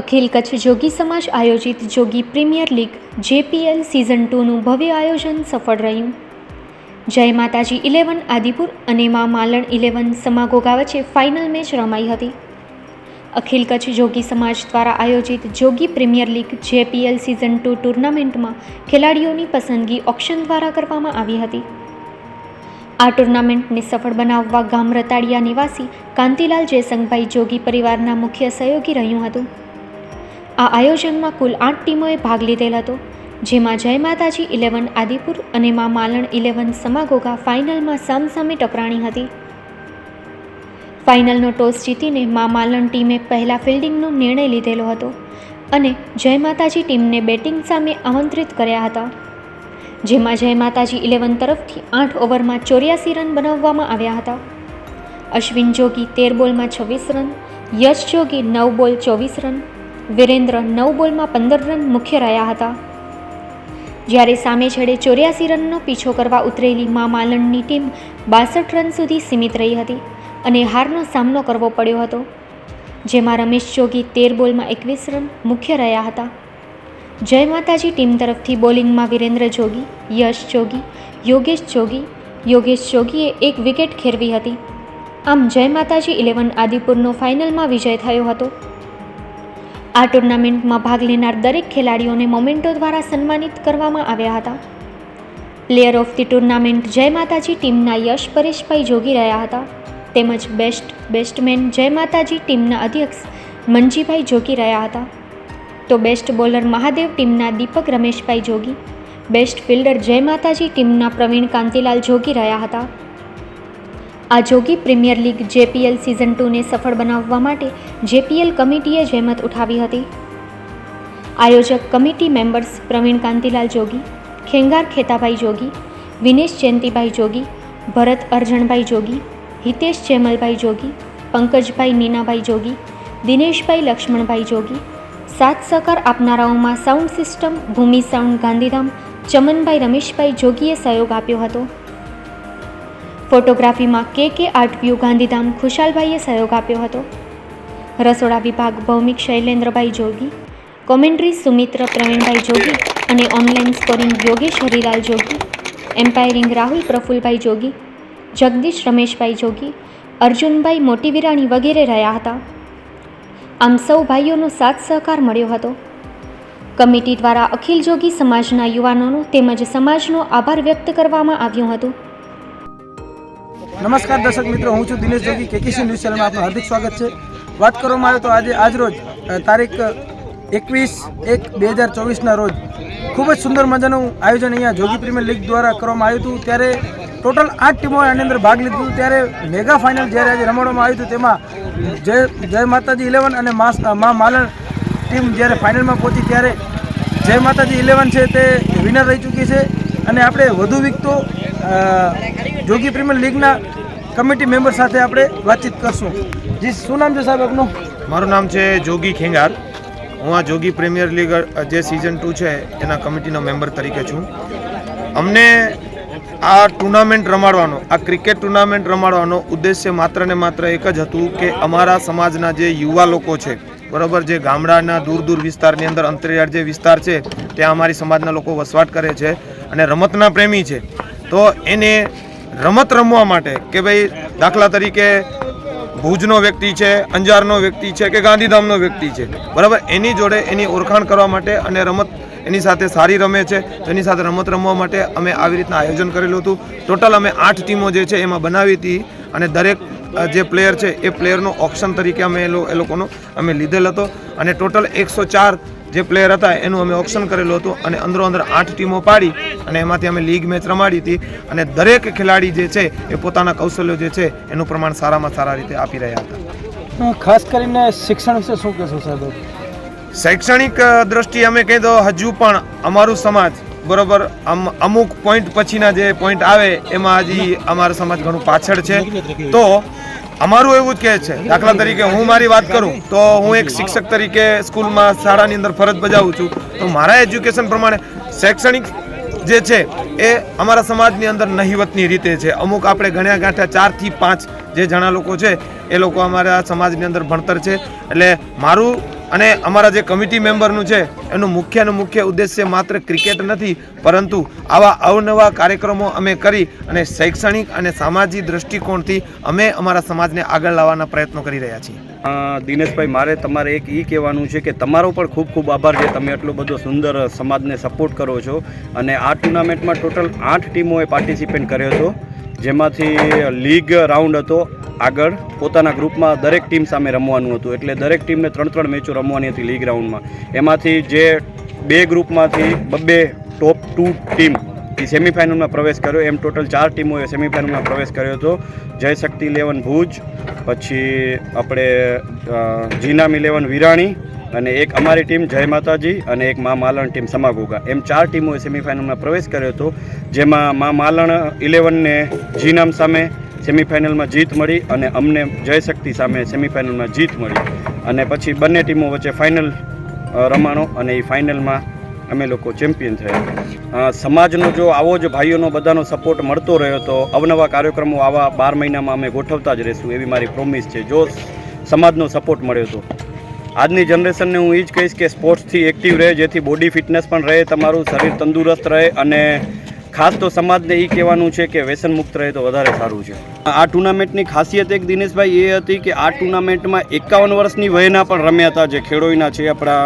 અખિલ કચ્છ જોગી સમાજ આયોજિત Jogi premier league JPL season ટુનું ભવ્ય આયોજન સફળ રહ્યું. જય માતાજી ઇલેવન આદિપુર અને મા માલણ ઇલેવન સમાગોગા વચ્ચે ફાઇનલ મેચ રમાઈ હતી. અખિલ કચ્છ જોગી સમાજ દ્વારા આયોજિત Jogi premier league JPL season two ટુર્નામેન્ટમાં ખેલાડીઓની પસંદગી ઓક્શન દ્વારા કરવામાં આવી હતી. આ ટુર્નામેન્ટને સફળ બનાવવા ગામ રતાડિયા નિવાસી કાંતિલાલ જયસંગભાઈ જોગી પરિવારના મુખ્ય સહયોગી રહ્યું હતું. આ આયોજનમાં કુલ આઠ ટીમોએ ભાગ લીધેલ હતો, જેમાં જય માતાજી ઇલેવન, આદિપુર અને મા માલણ ઇલેવન સમાગોગા ફાઇનલમાં સામસામે ટકરાણી હતી. ફાઇનલનો ટોસ જીતીને મા માલણ ટીમે પહેલાં ફિલ્ડિંગનો નિર્ણય લીધેલો હતો અને જય માતાજી ટીમને બેટિંગ સામે આમંત્રિત કર્યા હતા, જેમાં જય માતાજી ઇલેવન તરફથી આઠ ઓવરમાં ચોર્યાસી રન બનાવવામાં આવ્યા હતા. અશ્વિન જોગી તેર બોલમાં છવ્વીસ રન, યશ જોગી નવ બોલ ચોવીસ રન વિરેન્દ્ર નવ બોલમાં પંદર રન મુખ્ય રહ્યા હતા. જ્યારે સામે છેડે ચોર્યાસી રનનો પીછો કરવા ઉતરેલી મા માલણની ટીમ બાસઠ રન સુધી સીમિત રહી હતી અને હારનો સામનો કરવો પડ્યો હતો, જેમાં રમેશ જોગી તેર બોલમાં એકવીસ રન મુખ્ય રહ્યા હતા. જય માતાજી ટીમ તરફથી બોલિંગમાં વિરેન્દ્ર જોગી યશ જોગી યોગેશ જોગી યોગેશ જોગીએ એક વિકેટ ખેરવી હતી. આમ જય માતાજી ઇલેવન આદિપુરનો ફાઇનલમાં વિજય થયો હતો. આ ટુર્નામેન્ટમાં ભાગ લેનાર દરેક ખેલાડીઓને મોમેન્ટો દ્વારા સન્માનિત કરવામાં આવ્યા હતા. પ્લેયર ઓફ ધી ટુર્નામેન્ટ જય માતાજી ટીમના યશ પરેશભાઈ જોગી રહ્યા હતા. તેમજ બેસ્ટ બેસ્ટમેન જય માતાજી ટીમના અધ્યક્ષ મનજીભાઈ જોગી રહ્યા હતા. તો બેસ્ટ બોલર મહાદેવ ટીમના દીપક રમેશભાઈ જોગી બેસ્ટ ફિલ્ડર જય માતાજી ટીમના પ્રવીણ કાંતિલાલ જોગી રહ્યા હતા. આ Jogi premier league JPL season ટુને સફળ બનાવવા માટે જેપીએલ કમિટીએ જહેમત ઉઠાવી હતી. આયોજક કમિટી મેમ્બર્સ પ્રવીણ કાંતિલાલ જોગી, ખેંગાર ખેતાભાઈ જોગી, વિનેશ જયંતિભાઈ જોગી, ભરત અરજણભાઈ જોગી, હિતેશ જેમલભાઈ જોગી, પંકજભાઈ નીનાભાઈ જોગી, દિનેશભાઈ લક્ષ્મણભાઈ જોગી, સાથ સહકાર આપનારાઓમાં sound system Bhoomi sound Gandhidham, Chamanbhai Rameshbhai જોગીએ સહયોગ આપ્યો હતો. ફોટોગ્રાફીમાં કે કે આર્ટ વ્યૂ ગાંધીધામ ખુશાલભાઈએ સહયોગ આપ્યો હતો. રસોડા વિભાગ ભૌમિક શૈલેન્દ્રભાઈ જોગી, કોમેન્ટ્રી સુમિત્ર પ્રવીણભાઈ જોગી અને online scoring Yogesh Harilal Jogi, umpiring Rahul Prafulbhai Jogi, Jagdish Rameshbhai Jogi, Arjunbhai મોટી વિરાણી વગેરે રહ્યા હતા. આમ સૌ ભાઈઓનો સાથ સહકાર મળ્યો હતો. કમિટી દ્વારા અખિલ જોગી સમાજના યુવાનોનો તેમજ સમાજનો આભાર વ્યક્ત કરવામાં આવ્યો હતો. નમસ્કાર દર્શક મિત્રો, હું છું દિનેશ જોગી. કેકેસી ન્યૂઝ ચેનલમાં આપનું હાર્દિક સ્વાગત છે. વાત કરવામાં આવે તો આજે આજરોજ તારીખ એકવીસ એક બે હજાર ચોવીસના રોજ ખૂબ જ સુંદર મજાનું આયોજન અહીંયા જોગી પ્રીમિયર લીગ દ્વારા કરવામાં આવ્યું હતું. ત્યારે ટોટલ આઠ ટીમોએ આની અંદર ભાગ લીધું ત્યારે મેગા ફાઇનલ જ્યારે આજે રમાડવામાં આવ્યું હતું, તેમાં જય જય માતાજી ઇલેવન અને મા માલણ ટીમ જ્યારે ફાઇનલમાં પહોંચી, ત્યારે જય માતાજી ઇલેવન છે તે વિનર રહી ચૂકી છે. અને આપણે વધુ વિકતો જોગી પ્રીમિયર લીગના કમિટી મેમ્બર સાથે આપણે વાતચીત કરશું. જી, શું નામ છે સાહેબ આપનું? મારું નામ છે જોગી ખેંગાર. હું આ જોગી પ્રીમિયર લીગ જે સિઝન ટુ છે, એના કમિટીનો મેમ્બર તરીકે છું. અમને આ ટુર્નામેન્ટ રમાડવાનો, આ ક્રિકેટ ટુર્નામેન્ટ રમાડવાનો ઉદ્દેશ્ય માત્ર ને માત્ર એક જ હતું કે અમારા સમાજના જે યુવા લોકો છે, બરાબર, જે ગામડાના દૂર દૂર વિસ્તારની અંદર અંતરિયાળ જે વિસ્તાર છે, ત્યાં અમારી સમાજના લોકો વસવાટ કરે છે અને રમતના પ્રેમી છે. તો એને રમત રમવા માટે કે ભાઈ દાખલા તરીકે ભુજનો વ્યક્તિ છે, અંજારનો વ્યક્તિ છે કે ગાંધીધામનો વ્યક્તિ છે. બરાબર? એની જોડે એની ઓળખાણ કરવા માટે અને રમત એની સાથે સારી રમે છે. એની સાથે રમત રમવા માટે અમે આવી રીતના આયોજન કરેલું હતું. ટોટલ અમે આઠ ટીમો જે છે એમાં બનાવી હતી અને દરેક જે પ્લેયર છે એ પ્લેયરનો ઓપ્શન તરીકે અમે એ લોકોનો અમે લીધેલ હતો. અને ટોટલ એકસો ચાર જે પ્લેયર હતા એનું અમે ઓપ્શન કરેલું હતું અને અંદરો અંદર આઠ ટીમો પાડી અને એમાંથી અમે લીગ મેચ રમાડી હતી અને દરેક ખેલાડી જે છે એ પોતાના કૌશલ્યો જે છે એનું પ્રમાણ સારામાં સારા રીતે આપી રહ્યા હતા. ખાસ કરીને શિક્ષણ વિશે શું કહેશો સાહેબ શૈક્ષણિક દ્રષ્ટિએ અમે કહી દો હજુ પણ અમારું સમાજ બરોબર આમ અમુક પોઈન્ટ પછીના જે પોઈન્ટ આવે એમાં હજી અમારો સમાજ ઘણું પાછળ છે. તો અમારું એવું જ કહે છે, દાખલા તરીકે હું મારી વાત કરું, તો હું એક શિક્ષક તરીકે સ્કૂલમાં શાળાની અંદર ફરજ બજાવું છું. તો મારા એજ્યુકેશન પ્રમાણે શૈક્ષણિક જે છે, એ અમારા સમાજની અંદર નહિવતની રીતે છે. અમુક આપણે ગણ્યા ગાંઠ્યા ચારથી પાંચ જે જણા લોકો છે, એ લોકો અમારા સમાજની અંદર ભણતર છે. એટલે મારું અને અમારા જે કમિટી મેમ્બરનું છે, એનું મુખ્યનો મુખ્ય ઉદ્દેશ્ય માત્ર ક્રિકેટ નથી, પરંતુ આવા અવનવા કાર્યક્રમો અમે કરી અને શૈક્ષણિક અને સામાજિક દૃષ્ટિકોણથી અમે અમારા સમાજને આગળ લાવવાના પ્રયત્નો કરી રહ્યા છીએ. દિનેશભાઈ, મારે તમારે એક એ કહેવાનું છે કે તમારો પણ ખૂબ ખૂબ આભાર છે, તમે એટલો બધો સુંદર સમાજને સપોર્ટ કરો છો. અને આ ટુર્નામેન્ટમાં ટોટલ આઠ ટીમોએ પાર્ટિસિપેટ કર્યો હતો. જેમાંથી લીગ રાઉન્ડ હતો. આગળ પોતાના ગ્રુપમાં દરેક ટીમ સામે રમવાનું હતું. એટલે દરેક ટીમને ત્રણ ત્રણ મેચો રમવાની હતી લીગ રાઉન્ડમાં. એમાંથી જે બે ગ્રુપમાંથી બબ્બે ટોપ ટુ ટીમ એ સેમિફાઇનલમાં પ્રવેશ કર્યો. એમ ટોટલ ચાર ટીમોએ સેમિફાઇનલમાં પ્રવેશ કર્યો હતો. જય શક્તિ ઇલેવન ભુજ, પછી આપણે જીનામ ઇલેવન વિરાણી અને એક અમારી ટીમ જય માતાજી અને એક મા માલણ ટીમ સમાગોગા. એમ ચાર ટીમોએ સેમિફાઇનલમાં પ્રવેશ કર્યો હતો, જેમાં મા માલણ ઇલેવનને જીનામ સામે સેમિફાઇનલમાં જીત મળી અને અમને જય શક્તિ સામે સેમિફાઇનલમાં જીત મળી. અને પછી બંને ટીમો વચ્ચે ફાઇનલ રમાણો અને એ ફાઇનલમાં અમે લોકો ચેમ્પિયન થયા. સમાજનો જો આવો જ ભાઈઓનો બધાનો સપોર્ટ મળતો રહ્યો તો અવનવા કાર્યક્રમો આવા બાર મહિનામાં અમે ગોઠવતા જ રહીશું એવી મારી પ્રોમિસ છે. જો સમાજનો સપોર્ટ મળ્યો તો. આજની જનરેશનને હું એ જ કહીશ કે સ્પોર્ટ્સથી એક્ટિવ રહે, જેથી બોડી ફિટનેસ પણ રહે, તમારું શરીર તંદુરસ્ત રહે અને ખાસ તો સમાજને એ કહેવાનું છે કે વ્યસન મુક્ત રહે તો વધારે સારું છે. આ ટુર્નામેન્ટની ખાસિયત એક દિનેશભાઈ એ હતી કે આ ટુર્નામેન્ટમાં એકાવન વર્ષની વયના પણ રમ્યા હતા જે ખેડોઈના છે, આપણા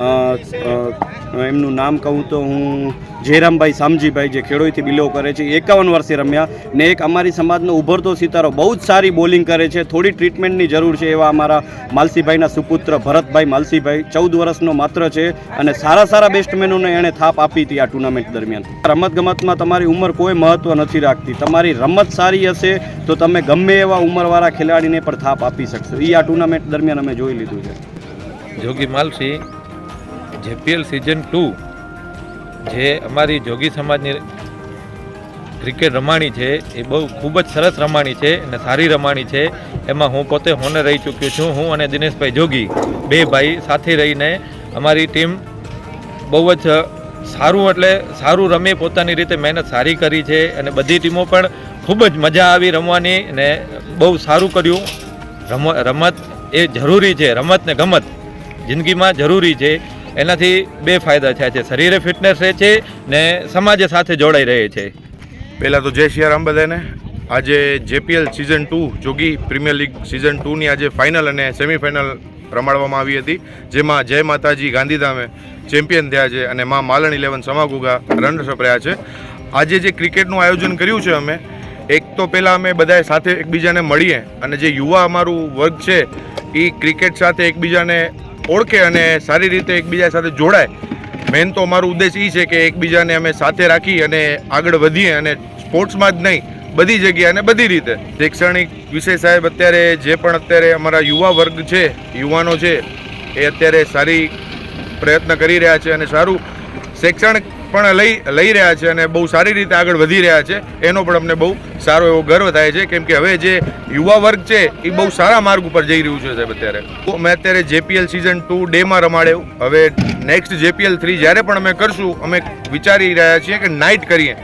એમનું નામ કહું તો હું જયરામભાઈ સામજીભાઈ જે ખેડોઈથી બિલો કરે છે એકાવન વર્ષે રમ્યા ને એક અમારી સમાજનો ઉભરતો સિતારો બહુ જ સારી બોલિંગ કરે છે, થોડી ટ્રીટમેન્ટની જરૂર છે એવા અમારા માલસીભાઈના સુપુત્ર ભરતભાઈ માલસીભાઈ, ચૌદ વર્ષનો માત્ર છે અને સારા સારા બેસ્ટમેનોને એણે થાપ આપી હતી આ ટુર્નામેન્ટ દરમિયાન. રમતગમતમાં તમારી ઉંમર કોઈ મહત્ત્વ નથી રાખતી, તમારી રમત સારી હશે તો તમે ગમે એવા ઉંમરવાળા ખેલાડીને પણ થાપ આપી શકશો. એ આ ટુર્નામેન્ટ દરમિયાન અમે જોઈ લીધું છે. જોગી માલસી જેપીએલ સિઝન ટુ જે અમારી જોગી સમાજની ક્રિકેટ રમાણી છે, એ બહુ ખૂબ જ સરસ રમાણી છે અને સારી રમાણી છે. એમાં હું પોતે હોનર રહી ચૂક્યો છું. હું અને દિનેશભાઈ જોગી બે ભાઈ સાથે રહીને અમારી ટીમ બહુ જ સારું એટલે સારું રમી પોતાની રીતે મહેનત સારી કરી છે અને બધી ટીમો પણ ખૂબ જ મજા આવી રમવાની અને બહુ સારું કર્યું. રમ, રમત એ જરૂરી છે. રમત ને ગમત જિંદગીમાં જરૂરી છે. એનાથી બે ફાયદા થયા છે. શરીરે ફિટનેસ રહે છે ને સમાજ સાથે જોડાઈ રહે છે. પહેલાં તો જય સિયારામ બધાને. આજે JPL season two Jogi premier league season ટુની આજે ફાઇનલ અને સેમિફાઇનલ રમાડવામાં આવી હતી, જેમાં જય માતાજી ગાંધીધામે ચેમ્પિયન થયા છે અને મા માલણ ઇલેવન સમાગુગા રનર્સઅપ રહ્યા છે. આજે જે ક્રિકેટનું આયોજન કર્યું છે અમે, એક તો પહેલાં અમે બધાએ સાથે એકબીજાને મળીએ અને જે યુવા અમારું વર્ગ છે એ ક્રિકેટ સાથે એકબીજાને ઓળખે અને સારી રીતે એકબીજા સાથે જોડાય મેન તો અમારો ઉદ્દેશ એ છે કે એકબીજાને અમે સાથે રાખી અને આગળ વધીએ અને સ્પોર્ટ્સમાં જ નહીં, બધી જગ્યાએ અને બધી રીતે. શૈક્ષણિક વિષય સાહેબ અત્યારે જે પણ અત્યારે અમારા યુવા વર્ગ છે, યુવાનો છે, એ અત્યારે સારી પ્રયત્ન કરી રહ્યા છે અને સારું શૈક્ષણિક પણ લઈ લઈ રહ્યા છે અને બહુ સારી રીતે આગળ વધી રહ્યા છે. એનો પણ અમને બહુ સારો એવો ગર્વ થાય છે, કેમ કે હવે જે યુવા વર્ગ છે, એ બહુ સારા માર્ગ ઉપર જઈ રહ્યું છે સાહેબ અત્યારે. અમે અત્યારે જેપીએલ સિઝન ટુ ડેમાં રમાડ્યું. હવે નેક્સ્ટ જેપીએલ થ્રી જ્યારે પણ અમે કરશું, અમે વિચારી રહ્યા છીએ કે નાઇટ કરીએ.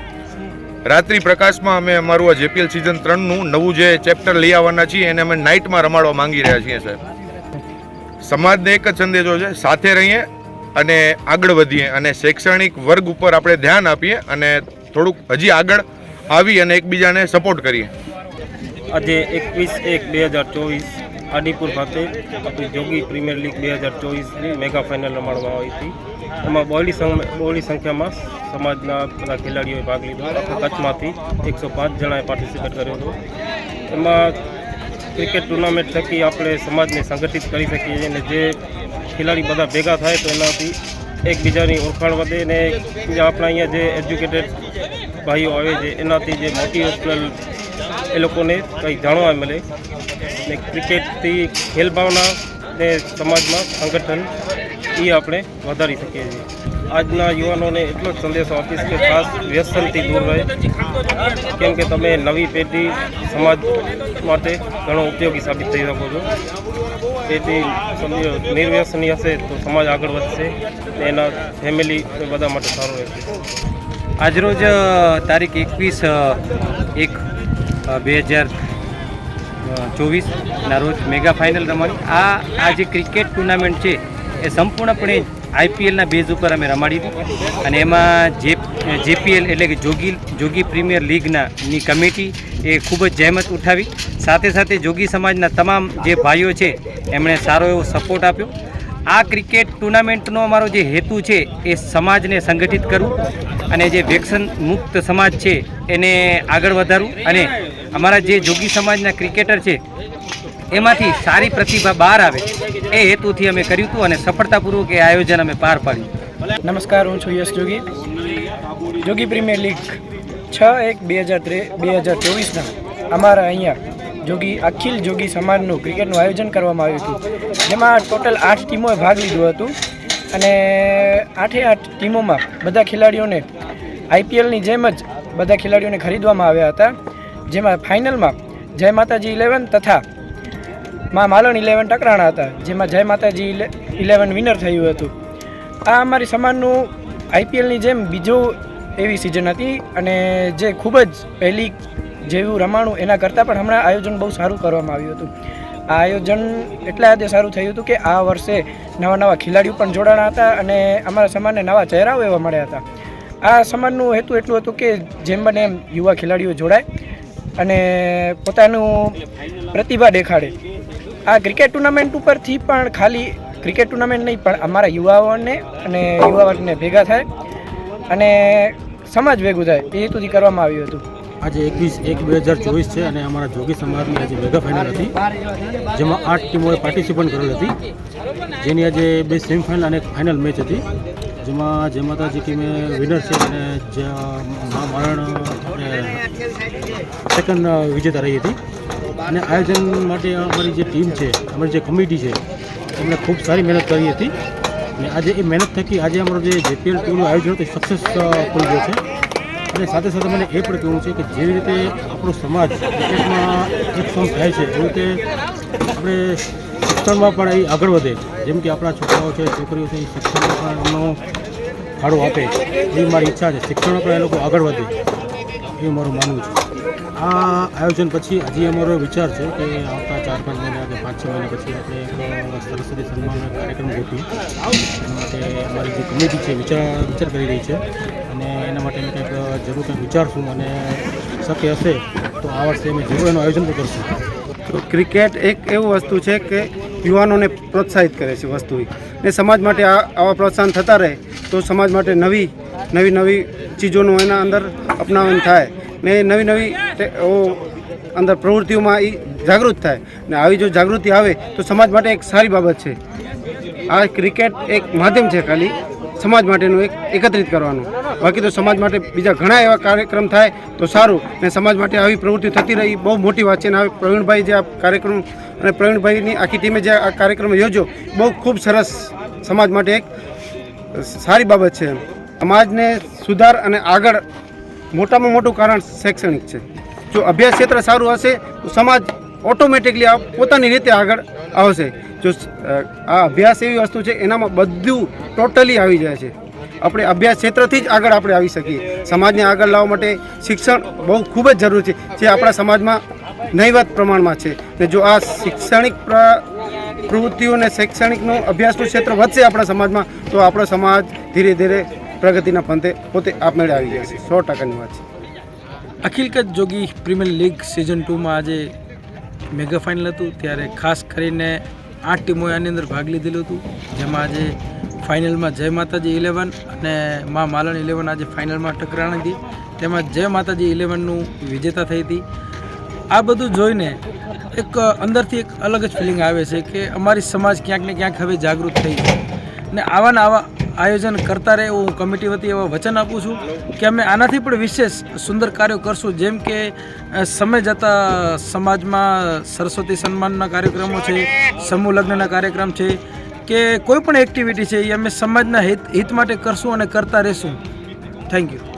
રાત્રિ પ્રકાશમાં અમે અમારું આ જેપીએલ સિઝન ત્રણનું નવું જે ચેપ્ટર લઈ આવવાના છીએ, એને અમે નાઇટમાં રમાડવા માંગી રહ્યા છીએ સાહેબ. સમાજને એક જ સંદેશો છે, સાથે રહીએ અને આગળ વધીએ અને શૈક્ષણિક વર્ગ ઉપર આપણે ધ્યાન આપીએ અને થોડુંક હજી આગળ આવી અને એકબીજાને સપોર્ટ કરીએ. આજે એકવીસ એક બે હજાર ચોવીસ આદિપુર ખાતે જોગી પ્રીમિયર લીગ બે હજાર ચોવીસની મેગા ફાઇનલ રમાડવામાં આવી હતી. એમાં સં બહોળી સંખ્યામાં સમાજના બધા ખેલાડીઓએ ભાગ લીધો. કચ્છમાંથી એકસો પાંચ જણાએ પાર્ટિસિપેટ કર્યો હતો. એમાં ક્રિકેટ ટુર્નામેન્ટ થકી આપણે સમાજને સંગઠિત કરી શકીએ અને જે ખેલાડી બધા ભેગા થાય તો એનાથી એકબીજાની ઓળખાણ વધે ને આપણા અહીંયા જે એજ્યુકેટેડ ભાઈઓ આવે છે, એનાથી જે મોટિવેશનલ એ લોકોને કંઈ જાણવા મળે. ને ક્રિકેટથી ખેલ ભાવના ને સમાજમાં સંગઠન એ આપણે વધારી શકીએ છીએ. આજના યુવાનોને એટલો જ સંદેશો આપીશ કે ખાસ વ્યસનથી દૂર રહે. કેમ કે તમે નવી પેઢી સમાજ માટે ઘણો ઉપયોગી સાબિત થઈ શકો છો. તેથી નિર્વ્યસની હશે તો સમાજ આગળ વધશે એના ફેમિલી બધા માટે સારું રહેશે. આજરોજ તારીખ એકવીસ એક બે હજાર ચોવીસના રોજ મેગા ફાઇનલ રમાણી. આ આ જે ક્રિકેટ ટુર્નામેન્ટ છે, એ સંપૂર્ણપણે આઈપીએલના બેઝ ઉપર અમે રમાડી અને એમાં જે જેપીએલ એટલે કે જોગી જોગી પ્રીમિયર લીગના ની કમિટી એ ખૂબ જ જહેમત ઉઠાવી. સાથે સાથે જોગી સમાજના તમામ જે ભાઈઓ છે, એમણે સારો એવો સપોર્ટ આપ્યો. આ ક્રિકેટ ટુર્નામેન્ટનો અમારો જે હેતુ છે, એ સમાજને સંગઠિત કરવું અને જે વેક્સન મુક્ત સમાજ છે, એને આગળ વધારવું અને અમારા જે જોગી સમાજના ક્રિકેટર છે, એમાંથી સારી પ્રતિભા બહાર આવે. એ હેતુથી અમે કર્યું હતું અને સફળતાપૂર્વક એ આયોજન અમે પાર પાડ્યું. નમસ્કાર, હું છું યશ જોગી. જોગી પ્રીમિયર લીગ છ એક બે હજાર ત્રે, બે હજાર ચોવીસના અમારા અહીંયા જોગી, અખિલ જોગી સમાજનું ક્રિકેટનું આયોજન કરવામાં આવ્યું હતું. જેમાં ટોટલ આઠ ટીમોએ ભાગ લીધું હતું અને આઠે આઠ ટીમોમાં બધા ખેલાડીઓને આઈપીએલની જેમ જ બધા ખેલાડીઓને ખરીદવામાં આવ્યા હતા. જેમાં ફાઇનલમાં જય માતાજી ઇલેવન તથા માં માલણ ઇલેવન ટકરાણા હતા. જેમાં જય માતાજી ઇલેવન વિનર થયું હતું. આ અમારી સમાનનું આઈપીએલની જેમ બીજો એવી સિઝન હતી અને જે ખૂબ જ પહેલી જેવું રમાણું એના કરતાં પણ હમણાં આયોજન બહુ સારું કરવામાં આવ્યું હતું. આ આયોજન એટલા હદે સારું થયું હતું કે આ વર્ષે નવા નવા ખેલાડીઓ પણ જોડાણા હતા અને અમારા સમાજને નવા ચહેરાઓ એવા મળ્યા હતા. આ સમાજનું હેતુ એટલું હતું કે જેમ બને એમ યુવા ખેલાડીઓ જોડાય અને પોતાનું પ્રતિભા દેખાડે. આ ક્રિકેટ ટુર્નામેન્ટ ઉપરથી પણ ખાલી ક્રિકેટ ટુર્નામેન્ટ નહીં, પણ અમારા યુવાઓને અને યુવા વર્ગને ભેગા થાય અને સમાજ ભેગું થાય, એ હેતુથી કરવામાં આવ્યું હતું. આજે એકવીસ એક બે હજાર ચોવીસ છે અને અમારા જોગી સમાજની આજે મેગા ફાઇનલ હતી, જેમાં આઠ ટીમોએ પાર્ટિસિપન્ટ કરેલ હતી. જેની આજે બે સેમિફાઇનલ અને ફાઇનલ મેચ હતી, જેમાં જે માતાજી ટીમે વિનર છે અને જે સેકન્ડ વિજેતા રહી હતી. અને આયોજન માટે અમારી જે ટીમ છે, અમારી જે કમિટી છે એમણે ખૂબ સારી મહેનત કરી હતી. અને આજે એ મહેનત થકી આજે અમારું જે જેપીએલ ટુનું આયોજન હતું સક્સેસફુલ ગયો છે. અને સાથે સાથે મને એ પણ કહેવું છે કે જેવી રીતે આપણો સમાજ ક્રિકેટમાં એક ફોર્મ થાય છે, એવી રીતે આપણે શિક્ષણમાં પણ એ આગળ વધે. જેમ કે આપણા છોકરાઓ છે, છોકરીઓ છે, એ શિક્ષણમાં પણ એમનો ફાળો આપે. એવી મારી ઈચ્છા છે. શિક્ષણમાં પણ એ લોકો આગળ વધે. એ મારું માનવું છે. આ આયોજન પછી હજી અમારો વિચાર છે કે ચાર પાંચ મહિના કે પાંચ છ મહિના પછી આપણે એક સરસ્વતી સન્માન કાર્યક્રમ ગોઠવી એના માટે અમારી જે કમિટી છે, વિચાર વિચાર કરી રહી છે અને એના માટે અમે કંઈક જરૂર કંઈક વિચારશું અને શક્ય હશે તો આ વર્ષે અમે જરૂર એનું આયોજન પણ કરશું. તો ક્રિકેટ એક એવું વસ્તુ છે કે યુવાનોને પ્રોત્સાહિત કરે છે વસ્તુ ને સમાજ માટે આવા પ્રોત્સાહન થતા રહે તો સમાજ માટે નવી નવી નવી ચીજોનું એના અંદર અપનાવન થાય. ને નવી નવી અંદર પ્રવૃત્તિઓમાં એ જાગૃત થાય. ને આવી જો જાગૃતિ આવે તો સમાજ માટે એક સારી બાબત છે. આ ક્રિકેટ એક માધ્યમ છે ખાલી. સમાજ માટેનું એક એકત્રિત કરવાનું. બાકી તો સમાજ માટે બીજા ઘણા એવા કાર્યક્રમ થાય તો સારું. ને સમાજ માટે આવી પ્રવૃત્તિ થતી રહી બહુ મોટી વાત છે. અને હવે પ્રવીણભાઈ જે આ કાર્યક્રમ અને પ્રવીણભાઈની આખી ટીમે જે આ કાર્યક્રમ યોજ્યો, બહુ ખૂબ સરસ સમાજ માટે એક સારી બાબત છે સમાજને સુધાર અને આગળ મોટામાં મોટું કારણ શૈક્ષણિક છે. જો અભ્યાસ ક્ષેત્ર સારું હશે, તો સમાજ ઓટોમેટિકલી પોતાની રીતે આગળ આવશે. જો આ અભ્યાસ એવી વસ્તુ છે, એનામાં બધું ટોટલી આવી જાય છે. આપણે અભ્યાસ ક્ષેત્રથી જ આગળ આપણે આવી શકીએ. સમાજને આગળ લાવવા માટે શિક્ષણ બહુ ખૂબ જ જરૂરી છે, જે આપણા સમાજમાં નહીવત પ્રમાણમાં છે. ને જો આ શૈક્ષણિક પ્ર- પ્રવૃત્તિઓ અને શૈક્ષણિકનું અભ્યાસનું ક્ષેત્ર વધશે આપણા સમાજમાં, તો આપણો સમાજ ધીરે ધીરે પ્રગતિના પંથે પોતે આપમેળે આવી જશે સો ટકાની વાત છે. અખિલ Kutch Jogi premier league season ટુમાં આજે મેગા ફાઇનલ હતું. ત્યારે ખાસ કરીને આઠ ટીમોએ આની અંદર ભાગ લીધેલું હતું. જેમાં આજે ફાઇનલમાં જય માતાજી ઇલેવન અને મા માલણ ઇલેવન આજે ફાઇનલમાં ટકરાણી હતી. તેમાં જય માતાજી ઇલેવનનું વિજેતા થઈ હતી. આ બધું જોઈને એક અંદરથી એક અલગ જ ફિલિંગ આવે છે કે અમારી સમાજ ક્યાંક ને ક્યાંક હવે જાગૃત થઈ છે. ને આવા ને આવા આયોજન કરતા રહે હું કમિટી વતી એવા વચન આપું છું કે અમે આનાથી પણ વિશેષ સુંદર કાર્યો કરશું. જેમ કે સમય જતાં સમાજમાં સરસ્વતી સન્માનના કાર્યક્રમો છે, સમૂહ લગ્નના કાર્યક્રમ છે, કે કોઈ પણ એક્ટિવિટી છે, એ અમે સમાજના હિત હિત માટે કરશું અને કરતા રહેશું. Thank you